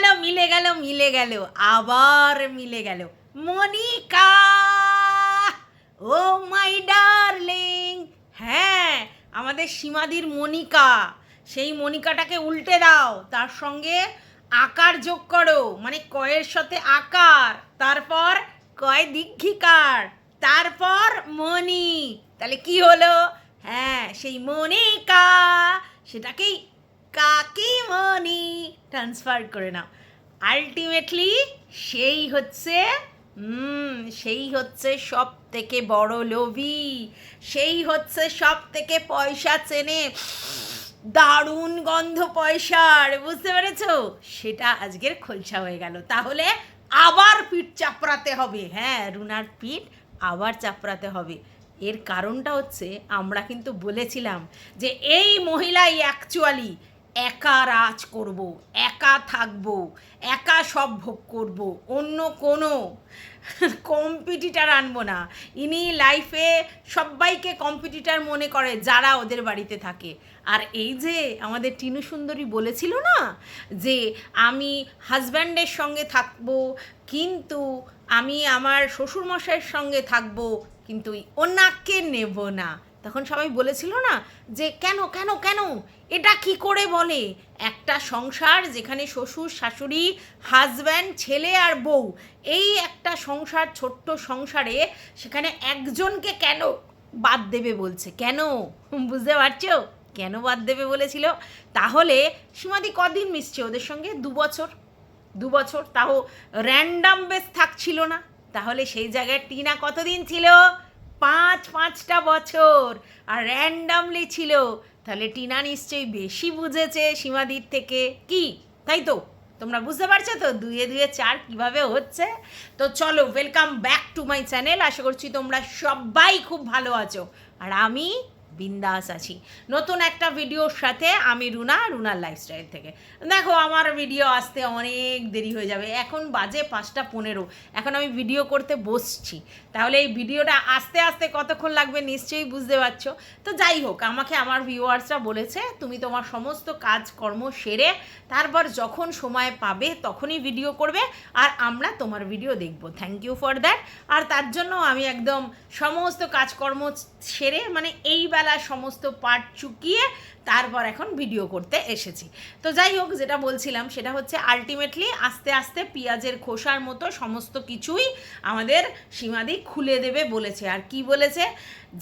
গেল, মিলে গেল মিলে গেল, আবার মিলে গেল। মনিকা! Oh my darling! হ্যাঁ আমাদের সীমাদির মনিকা। সেই মনিকাটাকে উল্টে দাও, তার সঙ্গে আকার যোগ করো মানে কয়ের সাথে আকার, তারপর কয় দীক্ষিকার, তারপর মনি তাহলে কি হলো? হ্যাঁ সেই মনিকা, সেটাকেই কাকিমণি ট্রান্সফার করে নাও। আলটিমেটলি সেই হচ্ছে সেই হচ্ছে সব থেকে বড় লোভী। সেই হচ্ছে সব থেকে পয়সা চেনে। দারুণ গন্ধ পয়সার, বুঝতে পেরেছ? সেটা আজকের খোলসা হয়ে গেল। তাহলে আবার পিঠ চাপড়াতে হবে। হ্যাঁ রুনার পিঠ আবার চাপড়াতে হবে। এর কারণটা হচ্ছে, আমরা কিন্তু বলেছিলাম যে এই মহিলাই অ্যাকচুয়ালি একা রাজ করব, একা থাকব, একা সব ভোগ করব, অন্য কোনো কম্পিটিটার আনব না। ইনি লাইফে সবাইকে কম্পিটিটার মনে করে, যারা ওদের বাড়িতে থাকে। আর এই যে আমাদের টিনু সুন্দরী বলেছিল না যে, আমি হাজব্যান্ডের সঙ্গে থাকব, কিন্তু আমি আমার শ্বশুরমশাইয়ের সঙ্গে থাকব, কিন্তু ওনাকে নেব না। তখন সবাই বলেছিল না যে, কেন কেন কেন? এটা কি করে বলে? একটা সংসার যেখানে শ্বশুর, শাশুড়ি হাজব্যান্ড ছেলে আর বউ, এই একটা সংসার, ছোট্ট সংসারে সেখানে একজনকে কেন বাদ দেবে বলছে? কেন? বুঝতে পারছ? কেন বাদ দেবে বলেছিল? তাহলে সীমাদি কদিন মিশছে ওদের সঙ্গে? দু বছর। দু বছর। তাও র্যান্ডাম বেস থাকছিল না। তাহলে সেই জায়গায় টিনা কতদিন ছিল? পাঁচ, পাঁচটা বছর। আর র্যান্ডামলি ছিল। তাহলে টিনা নিশ্চয়ই বেশি বুঝেছে সীমাদির থেকে। কি? তাই তো? তোমরা বুঝতে পারছ তো? দুয়ে দুয়ে চার কীভাবে হচ্ছে? তো চলো welcome back to my channel আশা করছি তোমরা সবাই খুব ভালো আছো। আর আমি বিন্দাস আছি। নতুন একটা ভিডিওর সাথে আমি রুনা, রুনার লাইফস্টাইল থেকে। দেখো, আমার ভিডিও আসতে অনেক দেরি হয়ে যাবে। এখন বাজে পাঁচটা পনেরো। এখন আমি ভিডিও করতে বসছি। তাহলে এই ভিডিওটা আস্তে আস্তে কতক্ষণ লাগবে নিশ্চয়ই বুঝতে পারছ। তো যাই হোক, আমাকে আমার ভিউয়ার্সরা বলেছে, তুমি তোমার সমস্ত কাজকর্ম সেরে তারপর যখন সময় পাবে তখনই ভিডিও করবে, আর আমরা তোমার ভিডিও দেখব। থ্যাংক ইউ ফর দ্যাট আর তার জন্য আমি একদম সমস্ত কাজকর্ম সেরে মানে এই বেলা সমস্ত পার্ট চুকিয়ে তারপর এখন ভিডিও করতে এসেছি। তো যাই হোক, যেটা বলছিলাম, সেটা হচ্ছে আলটিমেটলি আস্তে আস্তে পেঁয়াজের খোসার মতো সমস্ত কিছুই আমাদের সীমাদি খুলে দেবে বলেছে। আর কি বলেছে?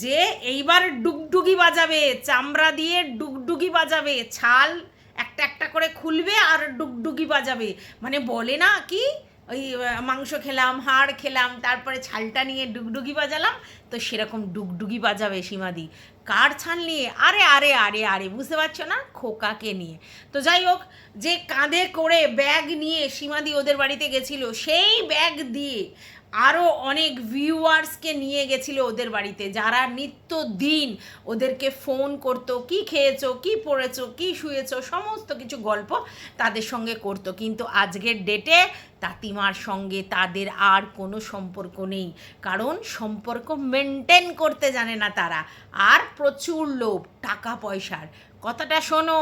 যে এইবার ডুগডুগি বাজাবে, চামড়া দিয়ে ডুগডুগি বাজাবে, ছাল একটা একটা করে খুলবে আর ডুগডুগি বাজাবে। মানে বলে না কি, ওই মাংস খেলাম, হাড় খেলাম, তারপরে ছালটা নিয়ে ডুগডুগি বাজালাম, তো সেরকম ডুগডুগি বাজাবে সীমাদি। কার ছান নিয়ে? আরে আরে আরে আরে, বুঝতে পারছ না? খোকাকে নিয়ে। তো যাই হোক, যে কাঁধে করে ব্যাগ নিয়ে সীমাদি ওদের বাড়িতে গেছিল, সেই ব্যাগ দিয়ে আরও অনেক ভিউয়ার্সকে নিয়ে গেছিল ওদের বাড়িতে। যারা নিত্য দিন ওদেরকে ফোন করতো, কি খেয়েছো, কি পড়েছো, কি শুয়েছো, সমস্ত কিছু গল্প তাদের সঙ্গে করতো। কিন্তু আজকের ডেটে তাতিমার সঙ্গে তাদের আর কোনো সম্পর্ক নেই। কারণ সম্পর্ক মেনটেন করতে জানে না তারা। আর প্রচুর লোভ, টাকা পয়সার। কথাটা শোনো,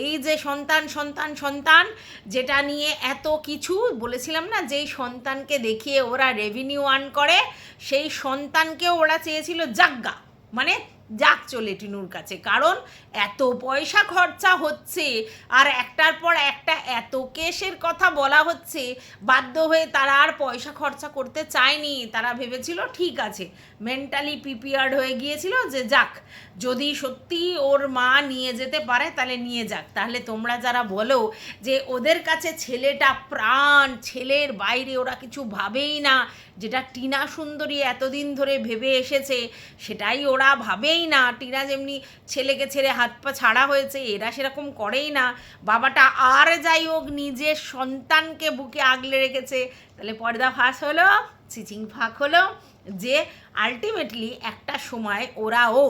এই যে সন্তান সন্তান সন্তান, যেটা নিয়ে এত কিছু, বলেছিলাম না, যেই সন্তানকে দেখিয়ে ওরা রেভিনিউ আর্ন করে, সেই সন্তানকেও ওরা চেয়েছিল জাগ্গা মানে যাক চলে টিনুর কাছে, কারণ এত পয়সা খরচা হচ্ছে, আর একটার পর একটা এত কেসের কথা বলা হচ্ছে, বাধ্য হয়ে তারা আর পয়সা খরচা করতে চায়নি। তারা ভেবেছিল, ঠিক আছে। মেন্টালি প্রিপেয়ার্ড হয়ে গিয়েছিল যে, যাক, যদি সত্যি ওর মা নিয়ে যেতে পারে, তাহলে নিয়ে যাক। তাহলে তোমরা যারা বলো যে, ওদের কাছে ছেলেটা প্রাণ, ছেলের বাইরে ওরা কিছু ভাবেই না, যেটা টিনা সুন্দরী এতদিন ধরে ভেবে এসেছে, সেটাই ওরা ভাবেই না। টিনা যেমনি ছেলেকে ছেড়ে হাত পা ছাড়া হয়েছে, এরা সেরকম করেই না। বাবাটা আর যাই হোক নিজের সন্তানকে বুকে আগলে রেখেছে, তাহলে পর্দা ফাঁস হলো, চিচিং ফাঁক হলো, যে আলটিমেটলি একটা সময় ওরাও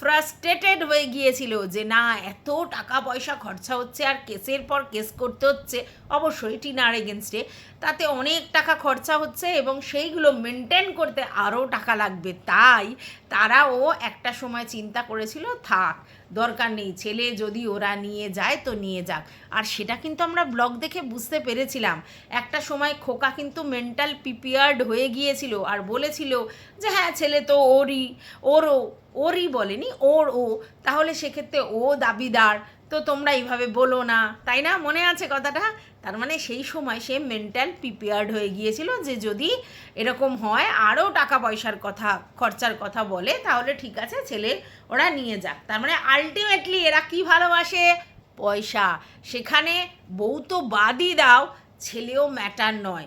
ফ্রাস্ট্রেটেড হয়ে গিয়েছিল যে না, এত টাকা পয়সা খরচা হচ্ছে আর কেসের পর কেস করতে হচ্ছে। অবশ্যই টিনার এগেনস্টে তাতে অনেক টাকা খরচা হচ্ছে এবং সেইগুলো মেনটেন করতে আরও টাকা লাগবে। তাই তারাও একটা সময় চিন্তা করেছিল, থাক, দরকার নেই, ছেলে যদি ওরা নিয়ে যায় তো নিয়ে যাক। আর সেটা কিন্তু আমরা ব্লগ দেখে বুঝতে পেরেছিলাম। একটা সময় খোকা কিন্তু মেন্টাল প্রিপেয়ার্ড হয়ে গিয়েছিল আর বলেছিল যে হ্যাঁ ছেলে তো ওরই, ওরও, ওরই বলেনি, ওর ও। তাহলে সেক্ষেত্রে ও দাবিদার, তো তোমরা এইভাবে বলো না। তাই না? মনে আছে কথাটা? তার মানে সেই সময় সে মেন্টাল প্রিপেয়ার্ড হয়ে গিয়েছিল যে যদি এরকম হয়, আরও টাকা পয়সার কথা, খরচার কথা বলে, তাহলে ঠিক আছে, ছেলে ওরা নিয়ে যাক। তার মানে আলটিমেটলি এরা কি ভালোবাসে? পয়সা। সেখানে বউ তো বাদই দাও, ছেলেও ম্যাটার নয়।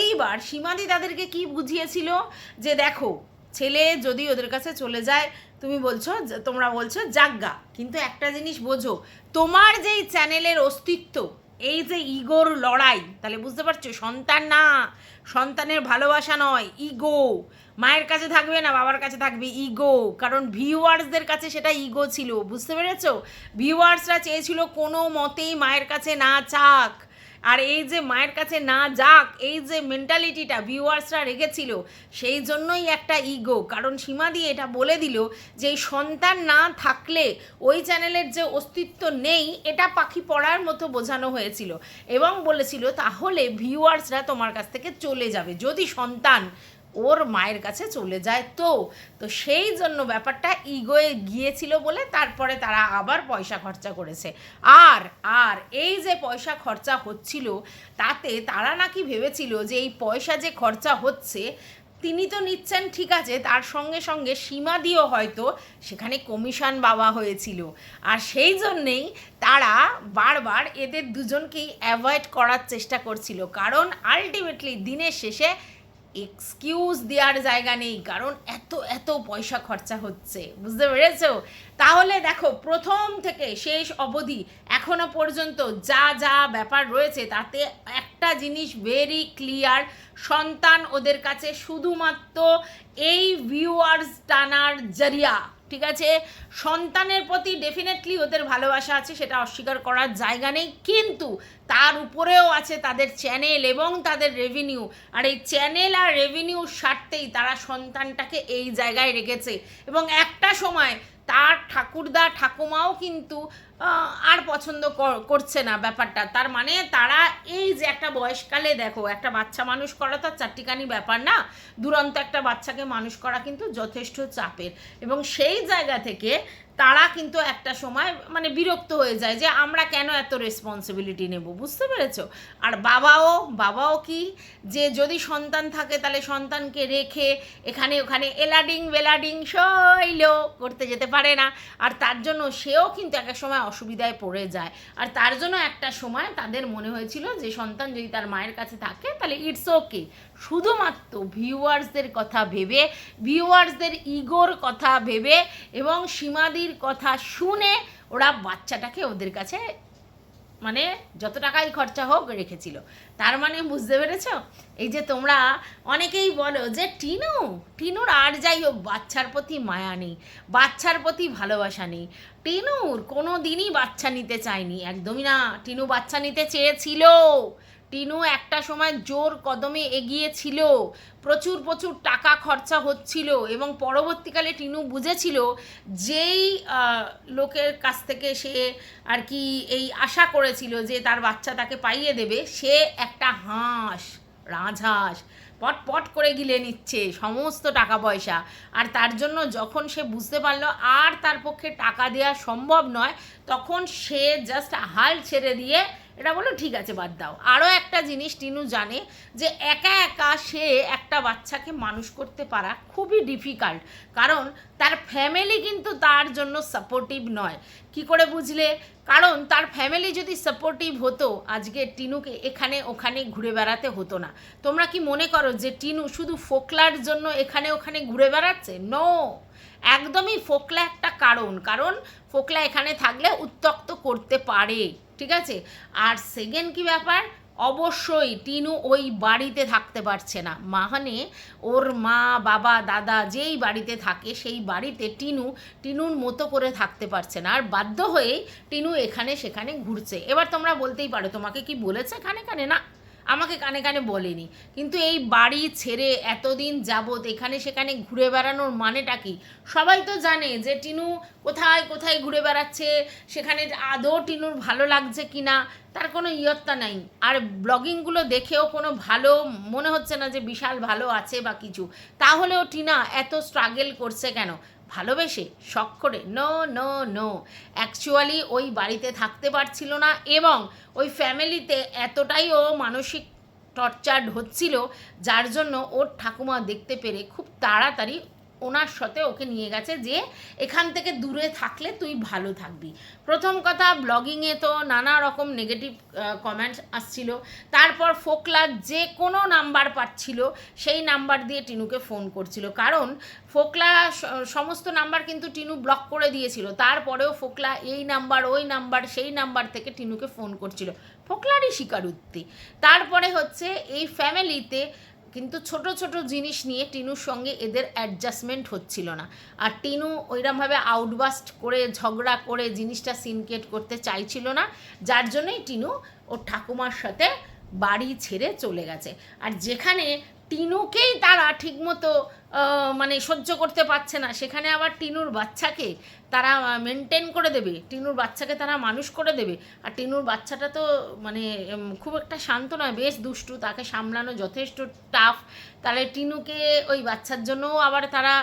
এইবার সীমাদি তাদেরকে কি বুঝিয়েছিল? যে দেখো, ছেলে যদি ওদের কাছে চলে যায়, তুমি বলছো, তোমরা বলছো জাগ্গা কিন্তু একটা জিনিস বোঝো, তোমার যেই চ্যানেলের অস্তিত্ব এই যে ইগোর লড়াই, তাহলে বুঝতে পারছ? সন্তান না, সন্তানের ভালোবাসা নয়, ইগো। মায়ের কাছে থাকবে না, বাবার কাছে থাকবে ইগো। কারণ ভিউয়ার্সদের কাছে সেটা ইগো ছিল, বুঝতে পেরেছ? ভিউয়ার্সরা চেয়েছিল কোনো মতেই মায়ের কাছে না চাক। আর এই যে মায়ের কাছে না যাক, এই যে মেন্টালিটিটা ভিউয়ার্সরা রেখেছিল, সেই জন্যই একটা ইগো কারণ সীমা দিয়ে এটা বলে দিল যে সন্তান না থাকলে ওই চ্যানেলের যে অস্তিত্ব নেই, এটা পাখি পড়ার মতো বোঝানো হয়েছিল। এবং বলেছিল, তাহলে ভিউয়ার্সরা তোমার কাছ থেকে চলে যাবে। যদি সন্তান ওর মায়ের কাছে চলে যায় তো। তো সেই জন্য ব্যাপারটা ইগোয়ে গিয়েছিল বলে তারপরে তারা আবার পয়সা খরচা করেছে। আর আর এই যে পয়সা খরচা হচ্ছিল, তাতে তারা নাকি ভেবেছিল যে এই পয়সা যে খরচা হচ্ছে, তিনি তো নিচ্ছেন ঠিক আছে, তার সঙ্গে সঙ্গে সীমা দিয়েও হয়তো সেখানে কমিশন বাবা হয়েছিল। আর সেই জন্যেই তারা বারবার এদের দুজনকেই অ্যাভয়েড করার চেষ্টা করছিল। কারণ আলটিমেটলি দিনের শেষে এক্সকিউজ দেওয়ার জায়গা নেই, কারণ এত এত পয়সা খরচা হচ্ছে, বুঝতে পেরেছ? তাহলে দেখো, প্রথম থেকে শেষ অবধি, এখনও পর্যন্ত যা যা ব্যাপার রয়েছে, তাতে একটা জিনিস ভেরি ক্লিয়ার সন্তান ওদের কাছে শুধুমাত্র এই ভিউয়ার্স টানার জরিয়া। ঠিক আছে? সন্তানের প্রতি ডেফিনেটলি ওদের ভালোবাসা আছে, সেটা অস্বীকার করার জায়গা নেই। কিন্তু তার উপরেও আছে তাদের চ্যানেল এবং তাদের রেভিনিউ আর এই চ্যানেল আর রেভিনিউ স্বার্থেই তারা সন্তানটাকে এই জায়গায় রেখেছে। এবং একটা সময় তার ঠাকুরদা ঠাকুমাও কিন্তু আর পছন্দ কর- করছে না ব্যাপারটা। তার মানে তারা এই যে একটা বয়সকালে দেখো, একটা বাচ্চা মানুষ করা তো আর চারটিখানি ব্যাপার না, দুরন্ত একটা বাচ্চাকে মানুষ করা কিন্তু যথেষ্ট চাপের। এবং সেই জায়গা থেকে তারা কিন্তু একটা সময় মানে বিরক্ত হয়ে যায় যে আমরা কেন এত রেসপন্সিবিলিটি নেব, বুঝতে পেরেছ? আর বাবাও বাবাও কি? যে যদি সন্তান থাকে তাহলে সন্তানকে রেখে এখানে ওখানে এলাডিং বেলাডিং শৈল করতে যেতে পারে না। আর তার জন্য সেও কিন্তু এক এক সময় অসুবিধায় পড়ে যায়। আর তার জন্য একটা সময় তাদের মনে হয়েছিল যে সন্তান যদি তার মায়ের কাছে থাকে তাহলে ইটস ওকে শুধুমাত্র ভিউয়ার্সদের কথা ভেবে ভিউয়ার্সদের ইগোর কথা ভেবে এবং সীমাদির কথা শুনে ওরা বাচ্চাটাকে ওদের কাছে মানে যত টাকাই খরচা হোক রেখেছিল। তার মানে বুঝতে পেরেছ? এই যে তোমরা অনেকেই বলো যে, টিনু, টিনুর আর যাই হোক, বাচ্চার প্রতি মায়া নেই, বাচ্চার প্রতি ভালোবাসা নেই। টিনুর কোনো দিনই বাচ্চা নিতে চায়নি, একদমই না। টিনু বাচ্চা নিতে চেয়েছিল। টিনু একটা সময় জোর কদমে এগিয়েছিল প্রচুর প্রচুর টাকা খরচা হচ্ছিল এবং পরবর্তীকালে টিনু বুঝেছিল যেই লোকের কাছ থেকে সে আর কি এই আশা করেছিল যে তার বাচ্চা তাকে পাইয়ে দেবে, সে একটা হাঁস, রাজহাঁস পট পট করে গিলে নিচ্ছে সমস্ত টাকা পয়সা। আর তার জন্য যখন সে বুঝতে পারল আর তার পক্ষে টাকা দেওয়া সম্ভব নয়, তখন সে জাস্ট হাল ছেড়ে দিয়ে এটা বলো ঠিক আছে, বাদ দাও। আরও একটা জিনিস টিনু জানে যে একা একা সে একটা বাচ্চাকে মানুষ করতে পারা খুবই ডিফিকাল্ট কারণ তার ফ্যামিলি কিন্তু তার জন্য সাপোর্টিভ নয়। কি করে বুঝলে? কারণ তার ফ্যামিলি যদি সাপোর্টিভ হতো, আজকে টিনুকে এখানে ওখানে ঘুরে বেড়াতে হতো না। তোমরা কি মনে করো যে টিনু শুধু ফোকলার জন্য এখানে ওখানে ঘুরে বেড়াচ্ছে? নো একদমই ফোকলা একটা কারণ কারণ ফোকলা এখানে থাকলে উত্তক্ত করতে পারে। ঠিক আছে? আর সেকেন্ড কি ব্যাপার? অবশ্যই টিনু ওই বাড়িতে থাকতে পারছে না। মাহানে ওর মা, বাবা, দাদা যেই বাড়িতে থাকে সেই বাড়িতে টিনু, টিনুর মতো করে থাকতে পারছে না। আর বাধ্য হয়েই টিনু এখানে সেখানে ঘুরছে। এবার তোমরা বলতেই পারো, তোমাকে কি বলেছে এখানে এখানে না। আমাকে কানে কানে বলেনি। কিন্তু এই বাড়ি ছেড়ে এতদিন যাবৎ এখানে সেখানে ঘুরে বেড়ানোর মানেটা কি? সবাই তো জানে যে টিনু কোথায় কোথায় ঘুরে বেড়াচ্ছে, সেখানে আদৌ টিনুর ভালো লাগছে কি না তার কোনো ইয়ত্তা নাই। আর ব্লগিংগুলো দেখেও কোনো ভালো মনে হচ্ছে না যে বিশাল ভালো আছে বা কিছু। তাহলেও টিনা এত স্ট্রাগেল করছে কেন? ভালোবেসে শখ করে নো নো নো। অ্যাকচুয়ালি ওই বাড়িতে থাকতে পারছিল না এবং ওই ফ্যামিলিতে এতটাই ও মানসিক টর্চার্ড হচ্ছিল, যার জন্য ওর ঠাকুমা দেখতে পেরে খুব তাড়াতাড়ি ওনার সাথে ওকে নিয়ে গেছে যে এখান থেকে দূরে থাকলে তুই ভালো থাকবি। প্রথম কথা ব্লগিংয়ে তো নানা রকম নেগেটিভ কমেন্টস আসছিল। তারপর ফোকলা যে কোনো নাম্বার পাচ্ছিল, সেই নাম্বার দিয়ে টিনুকে ফোন করছিল। কারণ ফোকলা সমস্ত নাম্বার কিন্তু টিনু ব্লক করে দিয়েছিল। তারপরেও ফোকলা এই নাম্বার ওই নাম্বার সেই নাম্বার থেকে টিনুকে ফোন করছিল। ফোকলারই স্বীকারোক্তি। তারপরে হচ্ছে এই ফ্যামিলিতে কিন্তু ছোট ছোট জিনিস নিয়ে টিনুর সঙ্গে এদের অ্যাডজাস্টমেন্ট হচ্ছিল না। আর টিনু ওইরমভাবে আউটবাস্ট করে, ঝগড়া করে জিনিসটা সিনকেট করতে চাইছিল না, যার জন্যই টিনু ওর ঠাকুমার সাথে বাড়ি ছেড়ে চলে গেছে। আর যেখানে টিনুকেই তারা ঠিকমতো মানে সহ্য করতে পারছে না, সেখানে আবার টিনুর বাচ্চাকে তারা মেনটেন করে দেবে। টিনুর বাচ্চাকে তারা মানুষ করে দেবে। আর টিনুর বাচ্চাটা তো মানে খুব একটা শান্ত নয়, বেশ দুষ্টু, তাকে সামলানো যথেষ্ট টাফ তাহলে টিনুকে ওই বাচ্চার জন্যও আবার তারা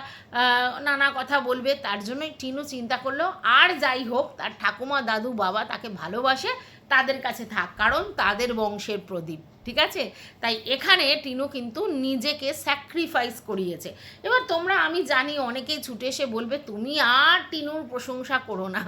নানা কথা বলবে। তার জন্যই টিনু চিন্তা করল, আর যাই হোক, তার ঠাকুমা, দাদু, বাবা তাকে ভালোবাসে, তাদের কাছে থাক। কারণ তাদের বংশের প্রদীপ। ঠিক আছে? তাই এখানে টিনু কিন্তু নিজেকে স্যাক্রিফাইস করিয়েছে। এবার তোমরা, আমি জানি অনেকেই ছুটে এসে বলবে, তুমি আর টিনুর প্রশংসা করো না।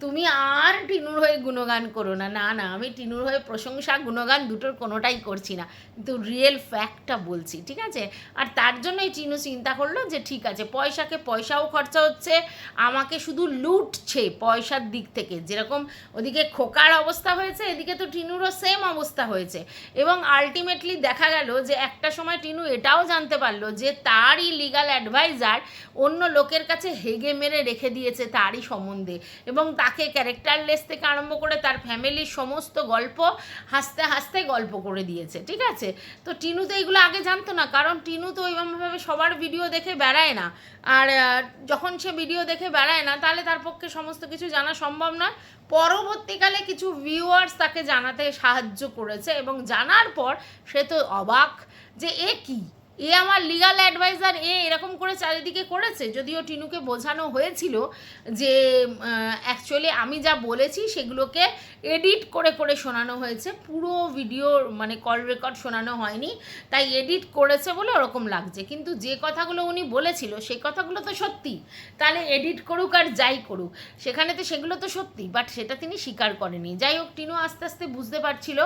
তুমি আর টিনুর হয়ে গুণগান করো না। না না, আমি টিনুর হয়ে প্রশংসা, গুণগান দুটোর কোনোটাই করছি না। কিন্তু রিয়েল ফ্যাক্টটা বলছি, ঠিক আছে? আর তার জন্যই টিনু চিন্তা করল যে, ঠিক আছে, পয়সাকে পয়সাও খরচা হচ্ছে, আমাকে শুধু লুটছে পয়সার দিক থেকে। যেরকম ওদিকে খোকার অবস্থা হয়েছে, এদিকে তো টিনুরও সেম অবস্থা হয়েছে। এবং আলটিমেটলি দেখা গেল যে একটা সময় টিনু এটাও জানতে পারল যে তারই লিগাল অ্যাডভাইজার অন্য লোকের কাছে হেগে মেরে রেখে দিয়েছে তারই সম্বন্ধে। এবং তাকে ক্যারেক্টারলেস থেকে আরম্ভ করে তার ফ্যামিলির সমস্ত গল্প হাসতে হাসতে গল্প করে দিয়েছে, ঠিক আছে? তো টিনু তো এইগুলো আগে জানতো না, কারণ টিনু তো ওইভাবে সবার ভিডিও দেখে বেড়ায় না। আর যখন সে ভিডিও দেখে বেড়ায় না, তাহলে তার পক্ষে সমস্ত কিছু জানা সম্ভব নয়। পরবর্তীকালে কিছু ভিউয়ার্স তাকে জানাতে সাহায্য করেছে এবং জানার পর সে তো অবাক যে এ কি? এ আমার লিগাল অ্যাডভাইজার এ এরকম করে চারিদিকে করেছে? যদিও টিনুকে বোঝানো হয়েছিল যে অ্যাকচুয়ালি আমি যা বলেছি সেগুলোকে এডিট করে করে শোনানো হয়েছে। পুরো ভিডিও মানে কল রেকর্ড শোনানো হয়নি। তাই এডিট করেছে বলে ওরকম লাগছে। কিন্তু যে কথাগুলো উনি বলেছিল, সেই কথাগুলো তো সত্যি। তাহলে এডিট করুক আর যাই করুক। সেখানে তো সেগুলো তো সত্যি বাট সেটা তিনি স্বীকার করেনি যাই হোক, টিনু আস্তে আস্তে বুঝতে পারছিল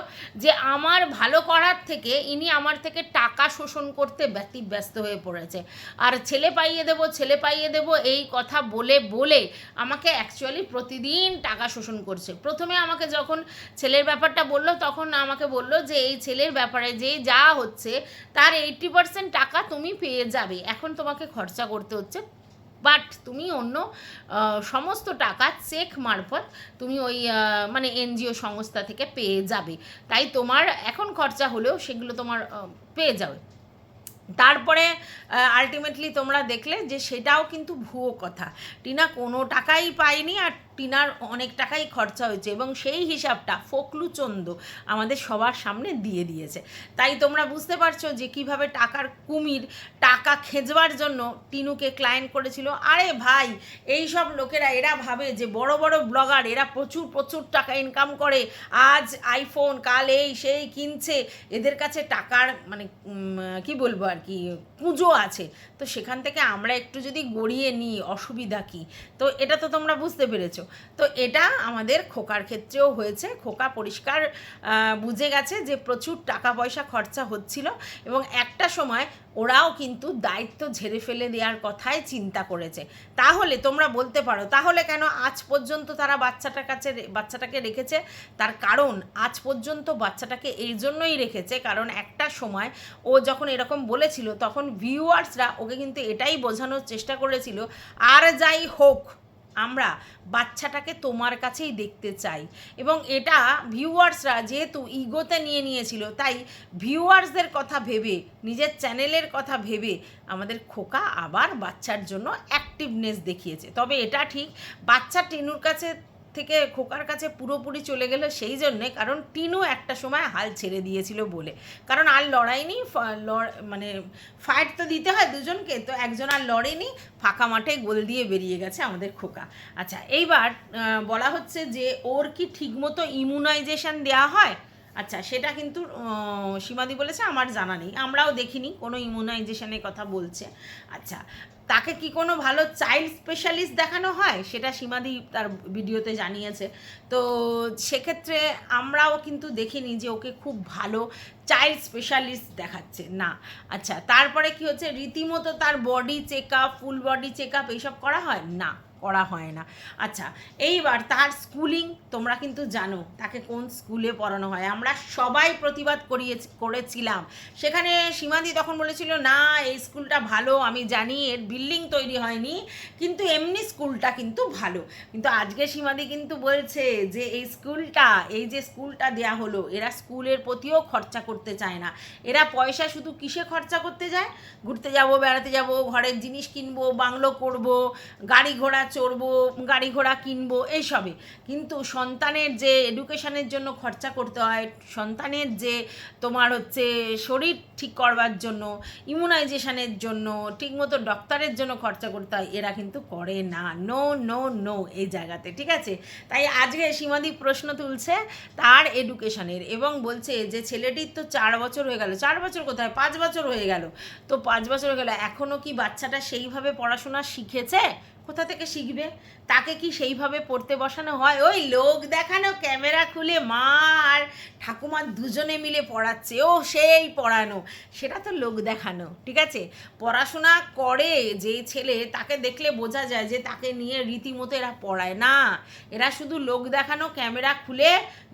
যে আমার ভালো করার থেকে ইনি আমার থেকে টাকা শোষণ করতে ব্যতি ব্যস্ত হয়ে পড়েছে। আর ছেলে পাইয়ে দেবো, ছেলে পাইয়ে দেবো, এই কথা বলে বলে আমাকে অ্যাকচুয়ালি প্রতিদিন টাকা শোষণ করছে। প্রথমে আমাকে যখন ছেলের ব্যাপারটা বলল, তখন আমাকে বলল যে, এই ছেলের ব্যাপারে যে যা হচ্ছে, তার এইটটি পার্সেন্ট টাকা তুমি পেয়ে যাবে। এখন তোমাকে খরচা করতে হচ্ছে। বাট তুমি অন্য সমস্ত টাকা চেক মারফত তুমি ওই মানে এনজিও সংস্থা থেকে পেয়ে যাবে। তাই তোমার এখন খরচা হলেও সেগুলো তোমার পেয়ে যাবে। তারপরে আলটিমেটলি তোমরা দেখলে যে সেটাও কিন্তু ভুয়ো কথা। টিনা কোনো টাকাই পায়নি আর টিনার অনেক টাকাই খরচা হয়েছে এবং সেই হিসাবটা ফকলুচন্দ আমাদের সবার সামনে দিয়ে দিয়েছে। তাই তোমরা বুঝতে পারছ যে কীভাবে টাকার কুমির টাকা খেজবার জন্য টিনুকে ক্লায়েন্ট করেছিল। আরে ভাই এই সব লোকেরা, এরা ভাবে যে বড় বড় ব্লগার এরা প্রচুর প্রচুর টাকা ইনকাম করে। আজ আইফোন কাল এই, সেই কিনছে। এদের কাছে টাকার মানে কি বলব আর কি পুজো আছে। তো সেখান থেকে আমরা একটু যদি গড়িয়ে নিই, অসুবিধা কি? তো এটা তো তোমরা বুঝতে পেরেছ। তো এটা আমাদের খোকার ক্ষেত্রেও হয়েছে। খোকা পরিষ্কার বুঝে গেছে যে প্রচুর টাকা পয়সা খরচা হচ্ছিল এবং একটা সময় ওরাও কিন্তু দায়িত্ব ঝেড়ে ফেলে দেওয়ার কথাই চিন্তা করেছে। তাহলে তোমরা বলতে পারো, তাহলে কেন আজ পর্যন্ত তারা বাচ্চাটার কাছে বাচ্চাটাকে রেখেছে? তার কারণ আজ পর্যন্ত বাচ্চাটাকে এই জন্যই রেখেছে, কারণ একটা সময় ও যখন এরকম বলেছিল, তখন ভিউয়ার্সরা ওকে কিন্তু এটাই বোঝানোর চেষ্টা করেছিল, আর যাই হোক আমরা বাচ্চাটাকে তোমার কাছেই দেখতে চাই। এবং এটা ভিউয়ার্সরা যেহেতু ইগোতে নিয়ে নিয়েছিল, তাই ভিউয়ার্সদের কথা ভেবে, নিজের চ্যানেলের কথা ভেবে আমাদের খোকা আবার বাচ্চার জন্য অ্যাক্টিভনেস দেখিয়েছে। তবে এটা ঠিক, বাচ্চা টিনুর কাছে থেকে খোকার কাছে পুরোপুরি চলে গেল সেই জন্যে কারণ টিনু একটা সময় হাল ছেড়ে দিয়েছিল বলে। কারণ আর লড়াইনি মানে ফাইট তো দিতে হয় দুজনকে, তো একজন আর লড়েনি, ফাঁকা মাঠে গোল দিয়ে বেরিয়ে গেছে আমাদের খোকা। আচ্ছা এইবার বলা হচ্ছে যে ওর কি ঠিকমতো ইমিউনাইজেশন দেওয়া হয়? আচ্ছা সেটা কিন্তু সীমাদি বলেছে, আমার জানা নেই, আমরাও দেখিনি, কোনো ইমিউনাইজেশনের কথা বলছে। আচ্ছা তাকে কি কোনো ভালো চাইল্ড স্পেশালিস্ট দেখানো হয়? সেটা সীমাদি তার ভিডিওতে জানিয়েছে। তো সেক্ষেত্রে আমরাও কিন্তু দেখিনি যে ওকে খুব ভালো চাইল্ড স্পেশালিস্ট দেখাচ্ছে। না। আচ্ছা তারপরে কি হচ্ছে? রীতিমতো তার body check up full body check up এইসব করা হয়? না। করা হয় না। আচ্ছা এইবার তার স্কুলিং তোমরা কিন্তু জানো, তাকে কোন স্কুলে পড়ানো হয়। আমরা সবাই প্রতিবাদ করিয়ে করেছিলাম। সেখানে সীমাদি তখন বলেছিল, না, এই স্কুলটা ভালো, আমি জানি, এর বিল্ডিং তৈরি হয়নি, কিন্তু এমনি স্কুলটা কিন্তু ভালো। কিন্তু আজকে সীমাদি কিন্তু বলছে যে, এই স্কুলটা এই যে স্কুলটা দেয়া হলো, এরা স্কুলের প্রতিও খরচা করতে চায় না। এরা পয়সা শুধু কিসে খরচা করতে যায়? ঘুরতে যাব, বেড়াতে যাব, ঘরের জিনিস কিনবো, বাংলো করব, গাড়ি ঘোড়া চড়বো, গাড়ি ঘোড়া কিনবো এইসবে কিন্তু সন্তানের যে এডুকেশনের জন্য খরচা করতে হয়, সন্তানের যে তোমার হচ্ছে শরীর ঠিক করবার জন্য ইমিউনাইজেশনের জন্য, ঠিকমতো ডক্টরের জন্য খরচা করতে হয়, এরা কিন্তু করে না। নো নো নো এই জায়গাতে, ঠিক আছে? তাই আজকে সীমাদি প্রশ্ন তুলছে তার এডুকেশনের এবং বলছে যে ছেলেটির তো চার বছর হয়ে গেল। চার বছর কোথায়? পাঁচ বছর হয়ে গেল। তো পাঁচ বছর হয়ে গেল। এখনও কি বাচ্চাটা সেইভাবে পড়াশোনা শিখেছে? কোথা থেকে শিখবে? তাকে কি সেইভাবে পড়তে বসানো হয়? ওই লোক দেখানো ক্যামেরা খুলে মা আর ঠাকুমা দুজনে মিলে পড়াচ্ছে। ও সেই পড়ানো। সেটা তো লোক দেখানো, ঠিক আছে? পড়াশোনা করে যে ছেলে, তাকে দেখলে বোঝা যায় যে তাকে নিয়ে রীতিমতো এরা পড়ায়। না, এরা শুধু লোক দেখানো, ক্যামেরা খুলে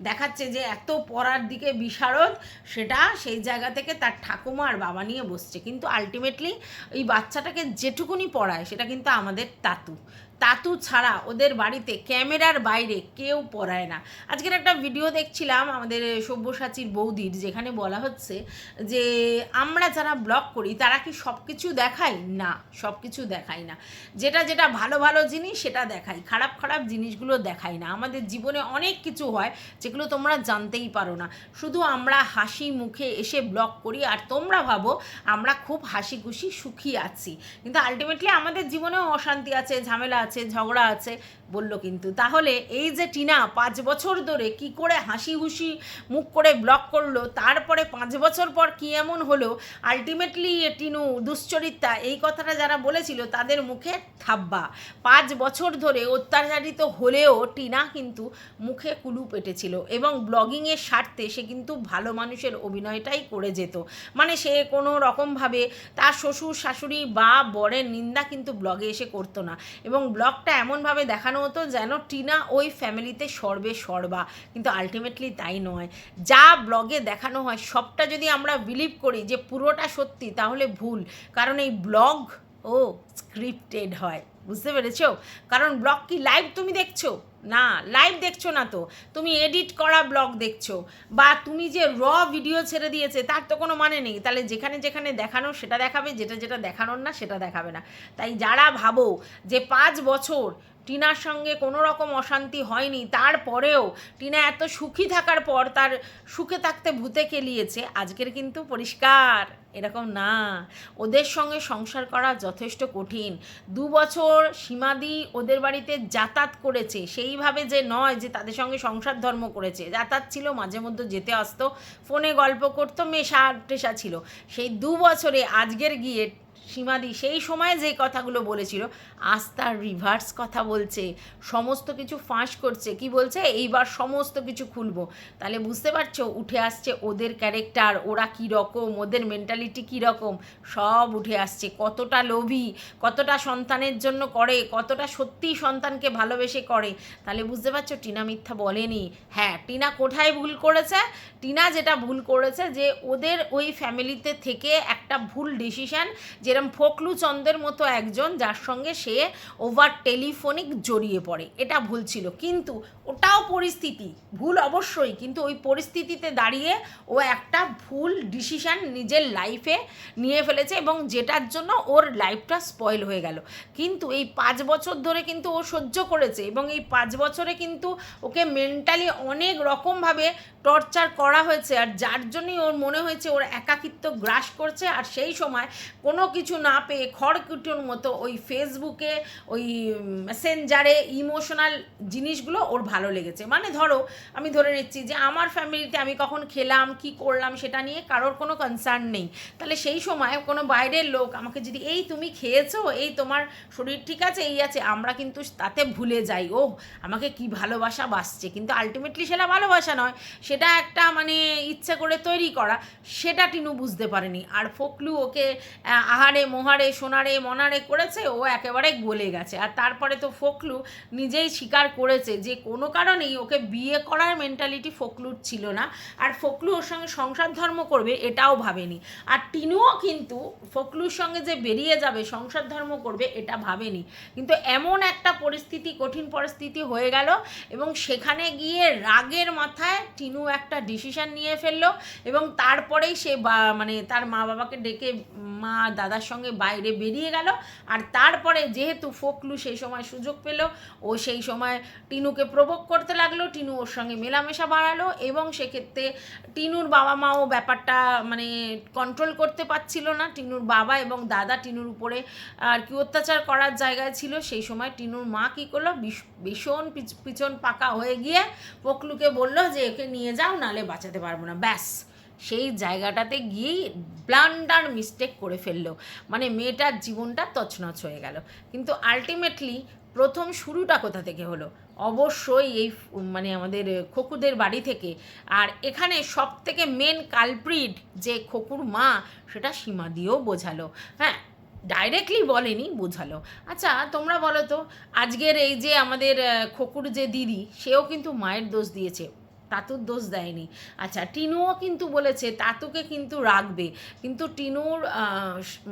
দেখাচ্ছে যে এত পড়ার দিকে বিশারদ, সেটা সেই জায়গা থেকে তার ঠাকুমা আর বাবা নিয়ে বসছে। কিন্তু আলটিমেটলি এই বাচ্চাটাকে যেটুকুনি পড়ায়, সেটা কিন্তু আমাদের তাতু। তাতু ছাড়া ওদের বাড়িতে ক্যামেরার বাইরে কেউ পড়ায় না। আজকের একটা ভিডিও দেখছিলাম আমাদের সব্যসাচীর বৌদির, যেখানে বলা হচ্ছে যে, আমরা যারা ব্লগ করি, তারা কি সব কিছু দেখাই? না সব কিছু দেখাই না। যেটা যেটা ভালো ভালো জিনিস, সেটা দেখাই। খারাপ খারাপ জিনিসগুলো দেখাই না। আমাদের জীবনে অনেক কিছু হয় যেগুলো তোমরা জানতেই পারো না। শুধু আমরা হাসি মুখে এসে ব্লগ করি, আর তোমরা ভাবো আমরা খুব হাসি খুশি সুখী আছি। কিন্তু আলটিমেটলি আমাদের জীবনেও অশান্তি আছে, ঝামেলা আছে, ঝগড়া আছে, বলল কিন্তু, তাহলে এই যে টিনা পাঁচ বছর ধরে কি করে হাসি হুসি মুখ করে ব্লক করল, তারপরে পাঁচ বছর পর কি এমন হলো? আলটিমেটলি টিনু দুশ্চরিত্রা এই কথাটা যারা বলেছিল তাদের মুখে থাব্বা। পাঁচ বছর ধরে অত্যাচারিত হলেও টিনা কিন্তু মুখে কুলু পেটেছিল এবং ব্লগিংয়ের স্বার্থে সে কিন্তু ভালো মানুষের অভিনয়টাই করে যেত। মানে সে কোনো রকমভাবে তার শ্বশুর, শাশুড়ি বা বরের নিন্দা কিন্তু ব্লগে এসে করতো না এবং ব্লগটা এমনভাবে দেখানো হতো যেন টিনা ওই ফ্যামিলিতে সর্বে সর্বা, কিন্তু আলটিমেটলি তাই নয়। যা ব্লগে দেখানো হয়, সবটা যদি আমরা বিলিভ করি যে পুরোটা সত্যি, তাহলে ভুল। কারণ এই ব্লগ, ও স্ক্রিপ্টেড হয়। বুঝতে পেরেছ? কারণ ব্লগ কি লাইভ তুমি দেখছ? না লাইভ দেখছ না তো। তুমি এডিট করা ব্লগ দেখছ। বা তুমি যে র ভিডিও ছেড়ে দিয়েছে, তার তো কোনো মানে নেই। তাহলে যেখানে যেখানে দেখানো, সেটা দেখাবে। যেটা যেটা দেখানোর না, সেটা দেখাবে না। তাই যারা ভাবো যে পাঁচ বছর টিনার সঙ্গে কোনো রকম অশান্তি হয়নি। তারপরেও টিনা এত সুখী থাকার পর তার সুখে থাকতে ভূতে কেলিয়েছে। আজকের কিন্তু পরিষ্কার, এরকম না। ওদের সঙ্গে সংসার করা যথেষ্ট কঠিন। দু বছর সীমাদি ওদের বাড়িতে যাতায়াত করেছে। সেইভাবে যে নয় যে তাদের সঙ্গে সংসার ধর্ম করেছে। যাতায়াত ছিল, মাঝে মধ্যে যেতে আসতো, ফোনে গল্প করতো, মেশা টেশা ছিল। সেই দু বছরে আজকের গিয়ে সীমাদি সেই সময় যে কথাগুলো বলেছিল আজ তার রিভার্স কথা বলছে, সমস্ত কিছু ফাঁস করছে, কি বলছে? এইবার সমস্ত কিছু খুলবো। তাহলে বুঝতে পারছ? উঠে আসছে ওদের ক্যারেক্টার ওরা কী রকম? ওদের মেন্টালিটি কী রকম? সব উঠে আসছে। কতটা লোভী, কতটা সন্তানের জন্য করে, কতটা সত্যিই সন্তানকে ভালোবেসে করে। তাহলে বুঝতে পারছ? টিনা মিথ্যা বলেনি। হ্যাঁ টিনা কোথায় ভুল করেছে? টিনা যেটা ভুল করেছে যে ওদের ওই ফ্যামিলিতে থেকে একটা ভুল ডিসিশন যেরকম ফকলু চন্দের মতো একজন, যার সঙ্গে সে ওভার টেলিফোনিক জড়িয়ে পড়ে। এটা ভুল ছিল। কিন্তু ওটাও পরিস্থিতি। ভুল অবশ্যই। কিন্তু ওই পরিস্থিতিতে দাঁড়িয়ে ও একটা ভুল ডিসিশান নিজের লাইফে নিয়ে ফেলেছে এবং যেটার জন্য ওর লাইফটা স্পয়েল হয়ে গেল। কিন্তু এই পাঁচ বছর ধরে কিন্তু ও সহ্য করেছে এবং এই পাঁচ বছরে কিন্তু ওকে মেন্টালি অনেক রকমভাবে টর্চার করা হয়েছে আর যার জন্যই ওর মনে হয়েছে ওর একাকিত্ব গ্রাস করছে আর সেই সময় কোনো কিছু না পেয়ে খড়কুটোর মতো ওই ফেসবুকে, ওই মেসেঞ্জারে ইমোশনাল জিনিসগুলো ওর ভালো লেগেছে। মানে ধরো, আমি ধরে নিচ্ছি যে আমার ফ্যামিলিতে আমি কখন খেলাম, কি করলাম সেটা নিয়ে কারোর কোনো কনসার্ন নেই। তাহলে সেই সময় কোনো বাইরের লোক আমাকে যদি, এই তুমি খেয়েছো? এই তোমার শরীর ঠিক আছে? এই আছে? আমরা কিন্তু তাতে ভুলে যাই ও আমাকে কি ভালোবাসা বাসছে? কিন্তু আলটিমেটলি সেটা ভালোবাসা নয় সেটা একটা মানে ইচ্ছে করে তৈরি করা, সেটা টিনু বুঝতে পারেনি। আর ফকলু ওকে আহারে, মোহারে, সোনারে, মনারে করেছে, ও একেবারে গলে গেছে। আর তারপরে তো ফকলু নিজেই স্বীকার করেছে যে কোনো কারণেই ওকে বিয়ে করার মেন্টালিটি ফকলুর ছিল না। আর ফকলু ওর সঙ্গে সংসার ধর্ম করবে এটাও ভাবেনি। আর টিনুও কিন্তু ফকলুর সঙ্গে যে বেরিয়ে যাবে, সংসার ধর্ম করবে এটা ভাবেনি। কিন্তু এমন একটা পরিস্থিতি, কঠিন পরিস্থিতি হয়ে গেল এবং সেখানে গিয়ে রাগের মাথায় টিনু একটা ডিসিশন নিয়ে ফেলল এবং তারপরেই সে বা- মানে তার মা বাবাকে ডেকে মা দাদার সঙ্গে বাইরে বেরিয়ে গেল। আর তারপরে যেহেতু ফকলু সেই সময় সুযোগ পেল, ও সেই সময় টিনুকে প্রভোগ করতে লাগল, টিনু ওর সঙ্গে মেলামেশা বাড়ালো এবং সেক্ষেত্রে টিনুর বাবা মাও ব্যাপারটা মানে কন্ট্রোল করতে পারছিল না। টিনুর বাবা এবং দাদা টিনুর উপরে আর কি অত্যাচার করার জায়গায় ছিল, সেই সময় টিনুর মা কী করল ভীষণ পিছ- পিছন পাকা হয়ে গিয়ে পকলুকে বলল যে, একে নিয়ে যাও নালে বাঁচাতে পারব না। ব্যাস, সেই জায়গাটাতে গিয়েই ব্লান্ডার মিস্টেক করে ফেলল। মানে মেয়েটার জীবনটা তছনছ হয়ে গেল। কিন্তু আলটিমেটলি প্রথম শুরুটা কোথা থেকে হলো? অবশ্যই এই মানে আমাদের খকুদের বাড়ি থেকে। আর এখানে সব থেকে মেন কালপ্রিট যে খকুর মা, সেটা সীমা দিয়েও বোঝালো। হ্যাঁ ডাইরেক্টলি বলেনি, বোঝালো। আচ্ছা তোমরা বলো তো, আজকের এই যে আমাদের খকুর যে দিদি, সেও কিন্তু মায়ের দোষ দিয়েছে। তাতুর দোষ দেয়নি। আচ্ছা টিনুও কিন্তু বলেছে, তাতুকে কিন্তু রাখবে। কিন্তু টিনুর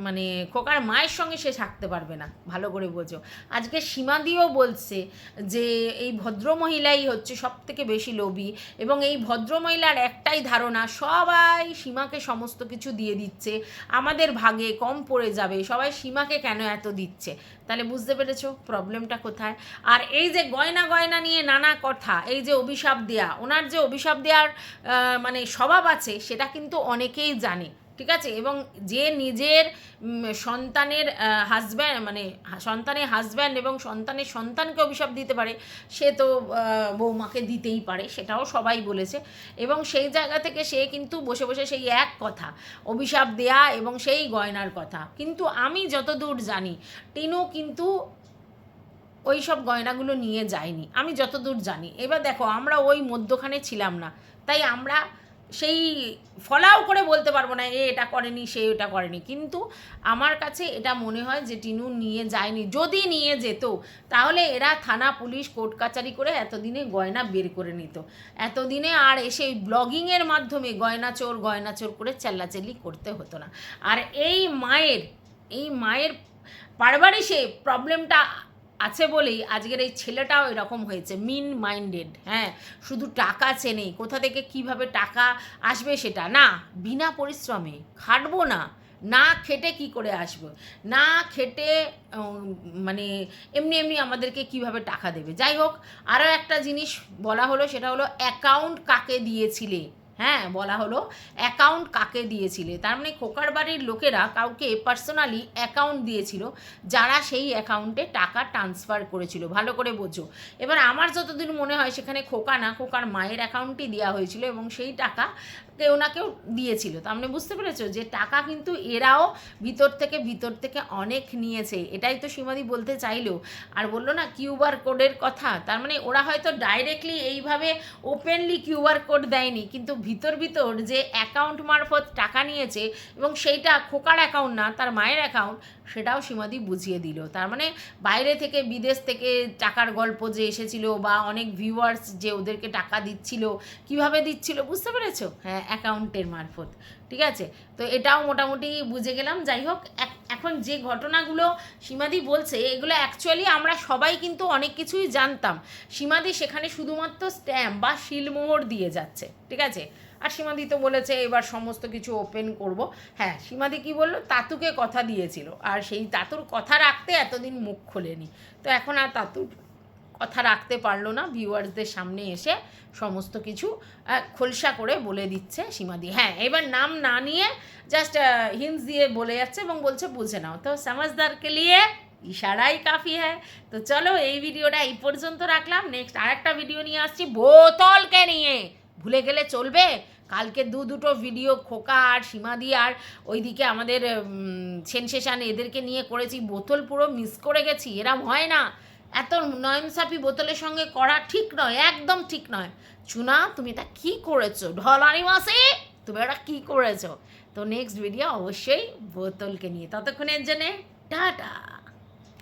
মানে খোকার মায়ের সঙ্গে সে থাকতে পারবে না। ভালো করে বোঝো। আজকে সীমা দিয়েও বলছে যে, এই ভদ্রমহিলাই হচ্ছে সব থেকে বেশি লোভী এবং এই ভদ্রমহিলার একটাই ধারণা, সবাই সীমাকে সমস্ত কিছু দিয়ে দিচ্ছে। আমাদের ভাগে কম পড়ে যাবে, সবাই সীমাকে কেন এত দিচ্ছে? তাহলে বুঝতে পেরেছ প্রবলেমটা কোথায়? আর এই যে গয়না গয়না নিয়ে নানা কথা, এই যে অভিশাপ দেয়া, ওনার যে অভিশাপ দেওয়ার মানে স্বভাব আছে, সেটা কিন্তু অনেকেই জানে। ঠিক আছে? এবং যে নিজের সন্তানের হাজব্যান্ড মানে সন্তানের হাজব্যান্ড এবং সন্তানের সন্তানকে অভিশাপ দিতে পারে, সে তো বৌমাকে দিতেই পারে, সেটাও সবাই বলেছে। এবং সেই জায়গা থেকে সে কিন্তু বসে বসে সেই এক কথা, অভিশাপ দেয়া এবং সেই গয়নার কথা। কিন্তু আমি যতদূর জানি, টিনু কিন্তু ওই সব গয়নাগুলো নিয়ে যায়নি। আমি যতদূর জানি। এবার দেখো, আমরা ওই মধ্যখানে ছিলাম না। তাই আমরা সেই ফলাও করে বলতে পারব না, এ এটা করেনি, সে এটা করেনি। কিন্তু আমার কাছে এটা মনে হয় যে টিনু নিয়ে যায়নি, যদি নিয়ে যেত, তাহলে এরা থানা, পুলিশ, কোর্ট কাচারি করে এতদিনে গয়না বের করে নিত। এতদিনে আর এসে ব্লগিংয়ের মাধ্যমে গয়না চোর গয়না চোর করে চেল্লাচেল্লি করতে হতো না। আর এই মায়ের এই মায়ের পারবারিসে প্রবলেমটা আছে বলেই আজকের এই ছেলেটাও এরকম হয়েছে মিন মাইন্ডেড হ্যাঁ। শুধু টাকা চেনেই কোথা থেকে কীভাবে টাকা আসবে সেটা। না, বিনা পরিশ্রমে খাটবো না না খেটে কি করে আসব? না খেটে মানে এমনি এমনি আমাদেরকে কীভাবে টাকা দেবে? যাই হোক, আরও একটা জিনিস বলা হলো, সেটা হলো অ্যাকাউন্ট কাকে দিয়েছিলে? হ্যাঁ বলা হলো অ্যাকাউন্ট কাকে দিয়েছিলে? তার মানে খোকার বাড়ির লোকেরা কাউকে পার্সোনালি অ্যাকাউন্ট দিয়েছিল, যারা সেই অ্যাকাউন্টে টাকা ট্রান্সফার করেছিল। ভালো করে বোঝো। এবার আমার যতদিন মনে হয় সেখানে খোকা না, খোকার মায়ের অ্যাকাউন্টই দেওয়া হয়েছিল এবং সেই টাকা কেউ না কেউ দিয়েছিল। তার মানে বুঝতে পেরেছ যে টাকা কিন্তু এরাও ভিতর থেকে ভিতর থেকে অনেক নিয়েছে। এটাই তো সীমাদি বলতে চাইলো। আর বলল না কিউআর কোডের কথা। তার মানে ওরা হয়তো ডাইরেক্টলি এইভাবে ওপেনলি কিউআর কোড দেয়নি। কিন্তু ভিতর ভিতর যে অ্যাকাউন্ট মারফত টাকা নিয়েছে এবং সেইটা খোকার অ্যাকাউন্ট না, তার মায়ের অ্যাকাউন্ট সেটাও সীমাদি বুঝিয়ে দিল। তার মানে বাইরে থেকে, বিদেশ থেকে টাকার গল্প যে এসেছিল বা অনেক ভিউয়ার্স যে ওদেরকে টাকা দিচ্ছিল, কীভাবে দিচ্ছিল, বুঝতে পেরেছ? হ্যাঁ অ্যাকাউন্টের মারফত, ঠিক আছে? তো এটাও মোটামুটি বুঝে গেলাম। যাই হোক এখন যে ঘটনাগুলো সীমাদি বলছে, এগুলো অ্যাকচুয়ালি আমরা সবাই কিন্তু অনেক কিছুই জানতাম। সীমাদি সেখানে শুধুমাত্র স্ট্যাম্প বা শিলমোহর দিয়ে যাচ্ছে, ঠিক আছে? আর সীমাদি তো বলেছে, এবার সমস্ত কিছু ওপেন করব। হ্যাঁ সীমাদি কি বলল? তাতুকে কথা দিয়েছিল। আর সেই তাতুর কথা রাখতে এতদিন মুখ খোলেনি। তো এখন আর তাতুর কথা রাখতে পারল না, ভিউয়ার্সদের সামনে এসে সমস্ত কিছু খোলসা করে বলে দিচ্ছে সীমাদি। হ্যাঁ এবার নাম না নিয়ে জাস্ট হিন্স দিয়ে বলে যাচ্ছে এবং বলছে, বুঝে নাও। তো সমাজদারকে লিয়ে ইশারাই কাফি হ্যাঁ তো চলো এই ভিডিওটা এই পর্যন্ত রাখলাম। নেক্সট আরেকটা ভিডিও নিয়ে আসছি বোতলকে নিয়ে। ভুলে গেলে চলবে। কালকে দু দুটো ভিডিও খোকা আর সীমাদি আর ওইদিকে আমাদের সেনসেশন এদেরকে নিয়ে করেছি। বোতল পুরো মিস করে গেছি। এরম হয় না। এত নয়নসাপি বোতলের সঙ্গে করা ঠিক নয়, একদম ঠিক নয়। চুনা, তুমি এটা কী করেছ? ঢলানি মাসে, তুমি এটা কী করেছ? তো নেক্সট ভিডিও অবশ্যই বোতলকে নিয়ে। ততক্ষণের জন্যে টাটা।